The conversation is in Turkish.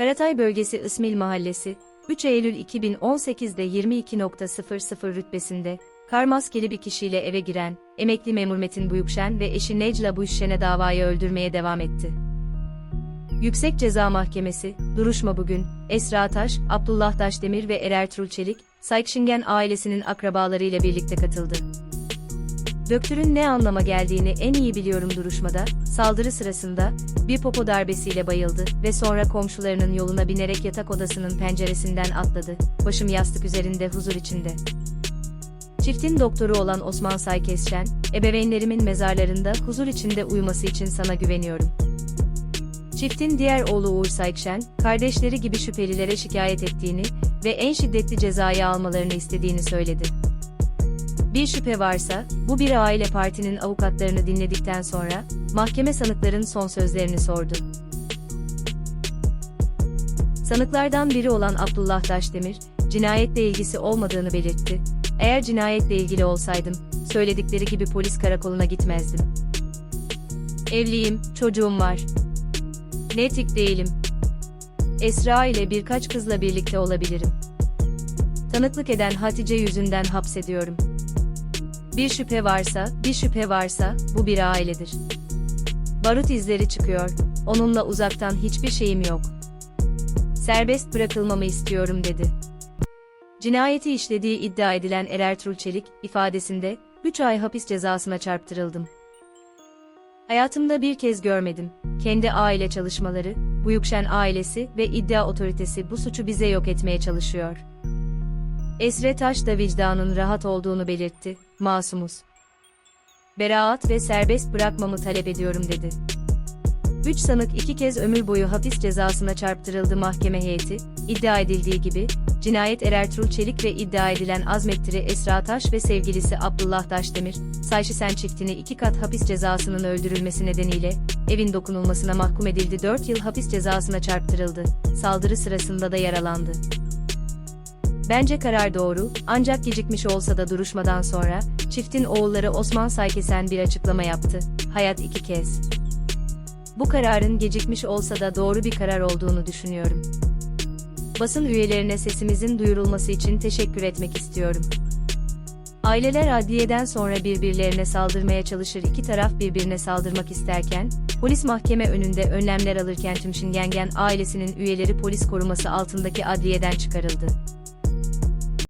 Karatay Bölgesi İsmil Mahallesi, 3 Eylül 2018'de 22.00 rütbesinde, kar maskeli bir kişiyle eve giren, emekli memur Metin Buyukşen ve eşi Necla Buyukşen'e davayı öldürmeye devam etti. Yüksek Ceza Mahkemesi, duruşma bugün, Esra Taş, Abdullah Taşdemir ve Erer Ertuğrul Çelik, Saykşingen ailesinin akrabalarıyla birlikte katıldı. Döktürün ne anlama geldiğini en iyi biliyorum duruşmada, saldırı sırasında, bir popo darbesiyle bayıldı ve sonra komşularının yoluna binerek yatak odasının penceresinden atladı, başım yastık üzerinde huzur içinde. Çiftin doktoru olan Osman Saykesşen, ebeveynlerimin mezarlarında huzur içinde uyuması için sana güveniyorum. Çiftin diğer oğlu Uğur Saykşen, kardeşleri gibi şüphelilere şikayet ettiğini ve en şiddetli cezayı almalarını istediğini söyledi. Bir şüphe varsa, bu bir aile partinin avukatlarını dinledikten sonra, mahkeme sanıkların son sözlerini sordu. Sanıklardan biri olan Abdullah Taşdemir, cinayetle ilgisi olmadığını belirtti. Eğer cinayetle ilgili olsaydım, söyledikleri gibi polis karakoluna gitmezdim. Evliyim, çocuğum var. Netik değilim. Esra ile birkaç kızla birlikte olabilirim. Tanıklık eden Hatice yüzünden hapsediyorum. Bir şüphe varsa, bir şüphe varsa, bu bir ailedir. Barut izleri çıkıyor, onunla uzaktan hiçbir şeyim yok. Serbest bırakılmamı istiyorum dedi. Cinayeti işlediği iddia edilen Erer Ertuğrul Çelik, ifadesinde, 3 ay hapis cezasına çarptırıldım. Hayatımda bir kez görmedim. Kendi aile çalışmaları, Buyukşen ailesi ve iddia otoritesi bu suçu bize yok etmeye çalışıyor. Esre Taş da vicdanın rahat olduğunu belirtti, masumuz. Beraat ve serbest bırakmamı talep ediyorum dedi. Üç sanık iki kez ömür boyu hapis cezasına çarptırıldı mahkeme heyeti, iddia edildiği gibi, cinayet Erer Ertuğrul Çelik ve iddia edilen azmettiri Esra Taş ve sevgilisi Abdullah Taşdemir, Sayşisen çiftini iki kat hapis cezasının öldürülmesi nedeniyle, evin dokunulmasına mahkum edildi 4 yıl hapis cezasına çarptırıldı, saldırı sırasında da yaralandı. Bence karar doğru, ancak gecikmiş olsa da duruşmadan sonra, çiftin oğulları Osman Saykesen bir açıklama yaptı, hayat iki kez. Bu kararın gecikmiş olsa da doğru bir karar olduğunu düşünüyorum. Basın üyelerine sesimizin duyurulması için teşekkür etmek istiyorum. Aileler adliyeden sonra birbirlerine saldırmaya çalışır iki taraf birbirine saldırmak isterken, polis mahkeme önünde önlemler alırken tüm Şingengen ailesinin üyeleri polis koruması altındaki adliyeden çıkarıldı.